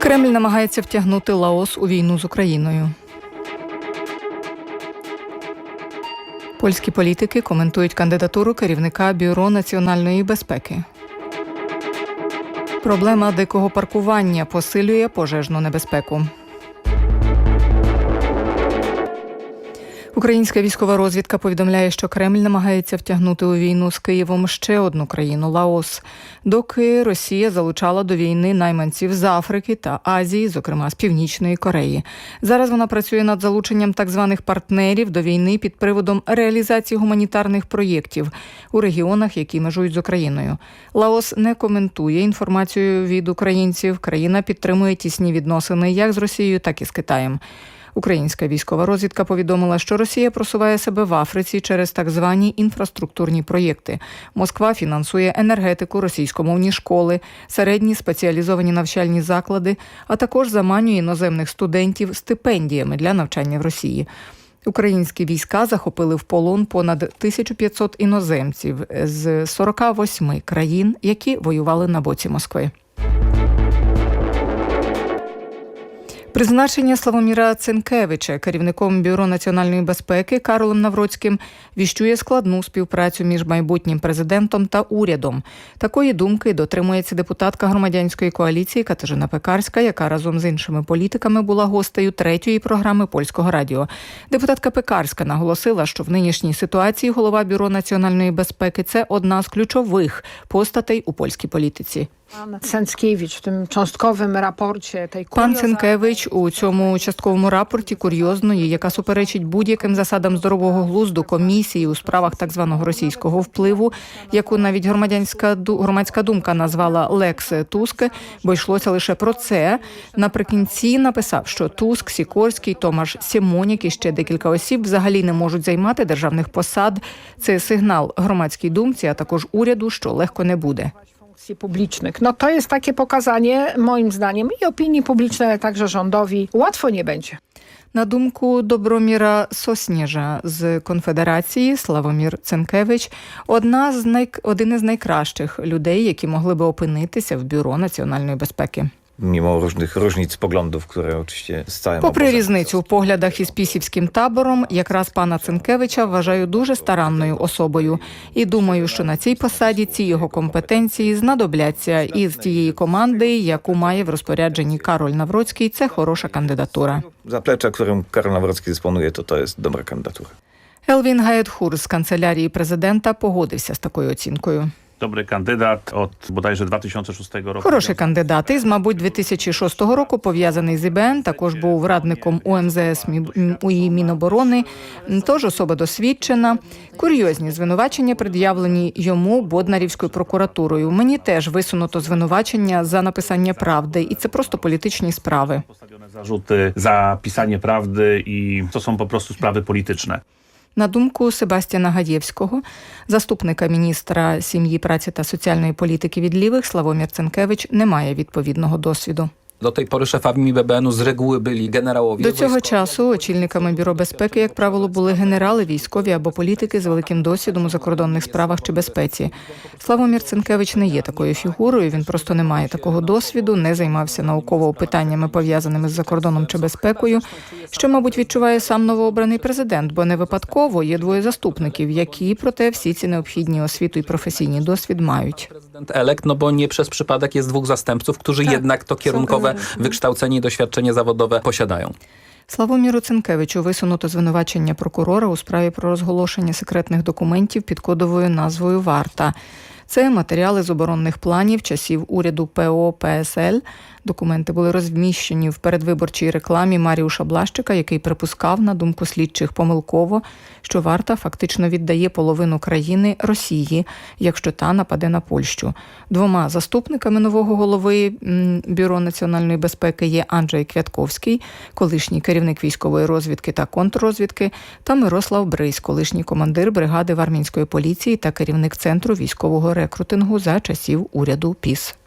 Кремль намагається втягнути Лаос у війну з Україною. Польські політики коментують кандидатуру керівника Бюро національної безпеки. Проблема дикого паркування посилює пожежну небезпеку. Українська військова розвідка повідомляє, що Кремль намагається втягнути у війну з Києвом ще одну країну Лаос, доки Росія залучала до війни найманців з Африки та Азії, зокрема з Північної Кореї. Зараз вона працює над залученням так званих партнерів до війни під приводом реалізації гуманітарних проєктів у регіонах, які межують з Україною. Лаос не коментує інформацію від українців. Країна підтримує тісні відносини як з Росією, так і з Китаєм. Українська військова розвідка повідомила, що Росія просуває себе в Африці через так звані інфраструктурні проєкти. Москва фінансує енергетику, російськомовні школи, середні спеціалізовані навчальні заклади, а також заманює іноземних студентів стипендіями для навчання в Росії. Українські війська захопили в полон понад 1500 іноземців з 48 країн, які воювали на боці Москви. Призначення Славоміра Цинкевича керівником бюро національної безпеки Карлом Навроцьким віщує складну співпрацю між майбутнім президентом та урядом. Такої думки дотримується депутатка громадянської коаліції Катерина Пекарська, яка разом з іншими політиками була гостею третьої програми польського радіо. Депутатка Пекарська наголосила, що в нинішній ситуації голова бюро національної безпеки це одна з ключових постатей у польській політиці. Pan Cęckiewicz w tym cząstkowym raporcie tej Пан у цьому частковому рапорті курйозної, яка суперечить будь-яким засадам здорового глузду комісії у справах так званого російського впливу, яку навіть громадянська громадська думка назвала Лекс Туск, бо йшлося лише про це. Наприкінці написав, що Туск, Сікорський, Томаш Сімонік і ще декілька осіб взагалі не можуть займати державних посад. Це сигнал громадській думці, а також уряду, що легко не буде. Funkcji publicznych. No to jest takie pokazanie, moim zdaniem, i opinii publicznej, ale także rządowi. Łatwo nie będzie. На думку Доброміра Сосніжа з конфедерації Славомір Ценкевич, одна з най... один із найкращих людей, які могли би опинитися в бюро національної безпеки. Mimo różnych różnic poglądów, które oczywiście z całym Попри різницю в поглядах із пісівським табором, якраз пана Цинкевича вважаю дуже старанною особою і думаю, що на цій посаді ці його компетенції знадобляться і з тієї команди, яку має в розпорядженні Кароль Навроцький. Це хороша кандидатура. zaplecza, którym Karol Nawrocki dysponuje, to to jest dobra kandydatura. Елвін Гаєтхур з канцелярії президента погодився з такою оцінкою. Dobry kandydat od bodajże 2006 roku. Хороший кандидат із, мабуть, 2006 року пов'язаний з ІБН, також був радником УМЗС УІ Міноборони, тож особа досвідчена. Курйозні звинувачення пред'явлені йому Боднарівською прокуратурою. Мені теж висунуто звинувачення за написання правди, і це просто політичні справи. Zarzuty za pisanie prawdy i to są po prostu sprawy polityczne. На думку Себастьяна Гадєвського, заступника міністра сім'ї, праці та соціальної політики від лівих, Славомір Ценкевич не має відповідного досвіду. Do tej pory szefami BBN-u z reguły byli generałowie. До цього часу очільниками бюро безпеки, як правило, були генерали, військові або політики з великим досвідом у закордонних справах чи безпеці. Славомір Цинкевич не є такою фігурою. Він просто не має такого досвіду, не займався науково питаннями пов'язаними з закордоном чи безпекою. Що, мабуть, відчуває сам новообраний президент, бо не випадково є двоє заступників, які проте всі ці необхідні освіту і професійний досвід мають. Prezydent elekt, no bo nie przez przypadek jest dwóch zastępców, którzy jednak to kierunkowe wykształcenie i doświadczenie zawodowe posiadają. Славоміру Цинкевичу висунуто звинувачення прокурора у справі про розголошення секретних документів під кодовою назвою Варта. Це матеріали з оборонних планів часів уряду ПО ПСЛ. Документи були розміщені в передвиборчій рекламі Маріуша Блащика, який припускав, на думку слідчих, помилково, що варта фактично віддає половину країни Росії, якщо та нападе на Польщу. Двома заступниками нового голови Бюро національної безпеки є Анджей Квятковський, колишній керівник військової розвідки та контррозвідки, та Мирослав Брись, колишній командир бригади вармінської поліції та керівник центру військового рекрутингу за часів уряду ПІС.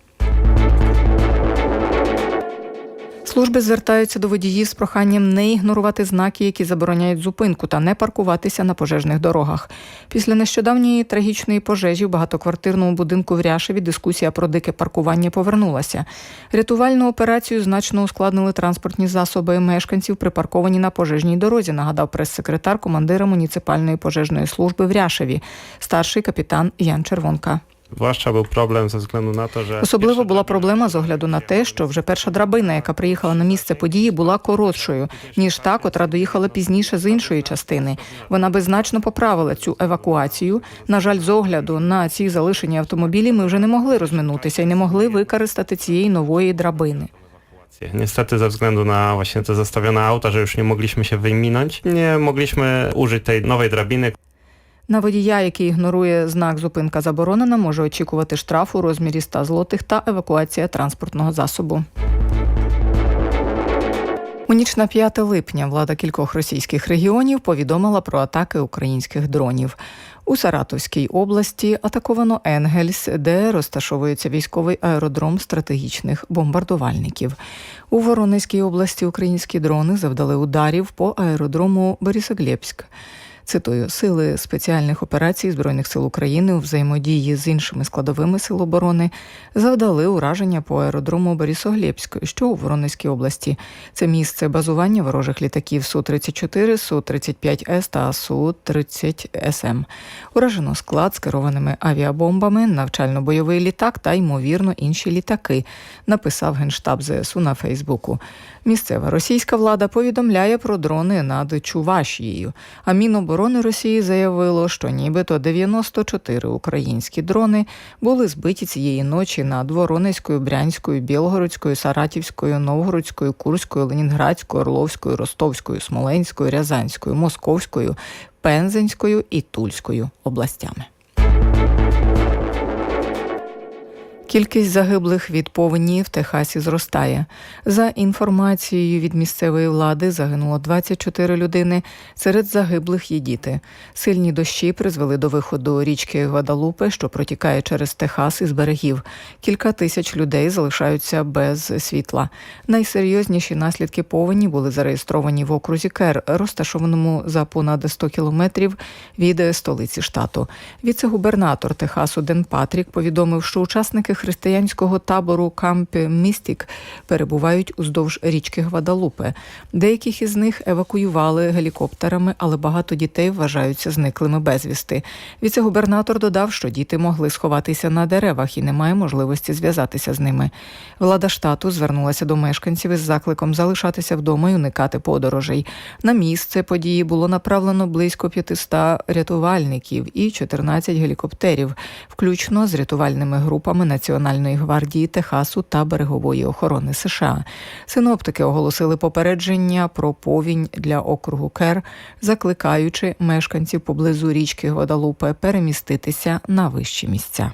Служби звертаються до водіїв з проханням не ігнорувати знаки, які забороняють зупинку, та не паркуватися на пожежних дорогах. Після нещодавньої трагічної пожежі в багатоквартирному будинку в Ряшеві дискусія про дике паркування повернулася. Рятувальну операцію значно ускладнили транспортні засоби мешканців, припарковані на пожежній дорозі. Нагадав прес-секретар командира муніципальної пожежної служби в Ряшеві, старший капітан Ян Червонка. Zwłaszcza był problem ze względu na to, że. Особливо була проблема з огляду на те, що вже перша драбина, яка приїхала на місце події, була коротшою ніж та, котра доїхала пізніше з іншої частини. Вона би значно поправила цю евакуацію. На жаль, з огляду на ці залишені автомобілі ми вже не могли розминутися і не могли використати цієї нової драбини. Niestety ze względu na właśnie te zastawione auta, że już nie mogliśmy się wyminąć, nie mogliśmy użyć tej nowej drabiny, На водія, який ігнорує знак зупинка заборонена, може очікувати штраф у розмірі 100 злотих та евакуація транспортного засобу. У ніч на 5 липня влада кількох російських регіонів повідомила про атаки українських дронів. У Саратовській області атаковано Енгельс, де розташовується військовий аеродром стратегічних бомбардувальників. У Воронезькій області українські дрони завдали ударів по аеродрому Борисоглебськ. Цитую, сили спеціальних операцій Збройних сил України у взаємодії з іншими складовими сил оборони завдали ураження по аеродрому Борисоглебськ, що у Воронезькій області. Це місце базування ворожих літаків Су-34, Су-35С та Су-30СМ. Уражено склад з керованими авіабомбами, навчально-бойовий літак та, ймовірно, інші літаки, написав генштаб ЗСУ на Фейсбуку. Місцева російська влада повідомляє про дрони над Чувашією. А Міноборони Росії заявило, що нібито 94 українські дрони були збиті цієї ночі над Воронезькою, Брянською, Білгородською, Саратівською, Новгородською, Курською, Ленінградською, Орловською, Ростовською, Смоленською, Рязанською, Московською, Пензенською і Тульською областями. Кількість загиблих від повені в Техасі зростає. За інформацією від місцевої влади загинуло 24 людини. Серед загиблих є діти. Сильні дощі призвели до виходу річки Гвадалупе, що протікає через Техас із берегів. Кілька тисяч людей залишаються без світла. Найсерйозніші наслідки повені були зареєстровані в окрузі Кер, розташованому за понад 100 кілометрів від столиці штату. Віце-губернатор Техасу Ден Патрік повідомив, що учасники християнського табору Камп Містік перебувають уздовж річки Гвадалупе. Деяких із них евакуювали гелікоптерами, але багато дітей вважаються зниклими безвісти. Віце-губернатор додав, що діти могли сховатися на деревах і немає можливості зв'язатися з ними. Влада штату звернулася до мешканців із закликом залишатися вдома і уникати подорожей. На місце події було направлено близько 500 рятувальників і 14 гелікоптерів, включно з рятувальними групами Національної гвардії Техасу та берегової охорони США. Синоптики оголосили попередження про повінь для округу Кер, закликаючи мешканців поблизу річки Гвадалупе переміститися на вищі місця.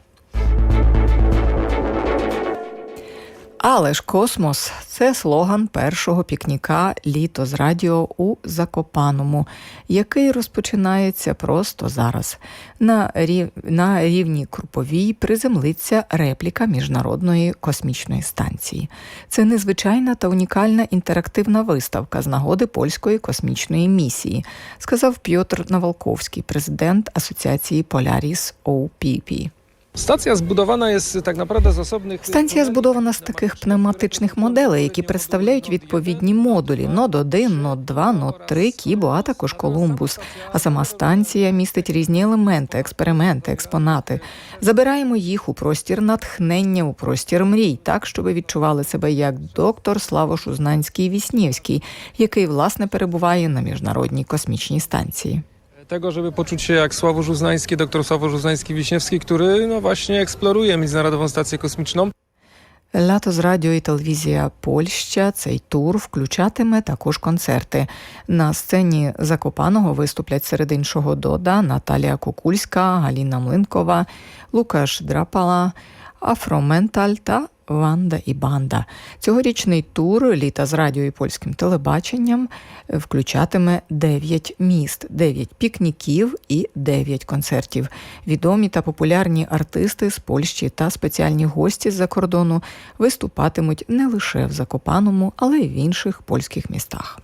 Але ж космос це слоган першого пікніка Літо з радіо у Закопаному, який розпочинається просто зараз. На, рів... на рівні Круповій приземлиться репліка міжнародної космічної станції. Це незвичайна та унікальна інтерактивна виставка з нагоди польської космічної місії, сказав Пьотр Навалковський, президент Асоціації Polaris OPP. Stacja zbudowana jest tak naprawdę z osobnych... Станція збудована з таких пневматичних моделей, які представляють відповідні модулі нод 1, нод 2, нод 3, Кібо, а також Колумбус. А сама станція містить різні елементи, експерименти, експонати. Забираємо їх у простір натхнення, у простір мрій, так щоб відчували себе як доктор Славош Узнанський Віснєвський, який власне перебуває на міжнародній космічній станції. Tego, żeby poczuć się jak Sławomir Uznański, doktor Sławomir Uznański-Wiśniewski, który no właśnie eksploruje Międzynarodową Stację Kosmiczną. Лято з радіо і телевізія Польща. Цей тур включатиме також концерти. На сцені Закопаного виступлять серед іншого Дода, Наталія Кукульська, Галіна Млинкова, Лукаш Драпала, Афроменталь та Ванда і Банда. Цьогорічний тур літа з радіо і польським телебаченням включатиме 9 міст, 9 пікніків і 9 концертів. Відомі та популярні артисти з Польщі та спеціальні гості з-за кордону виступатимуть не лише в Закопаному, але й в інших польських містах.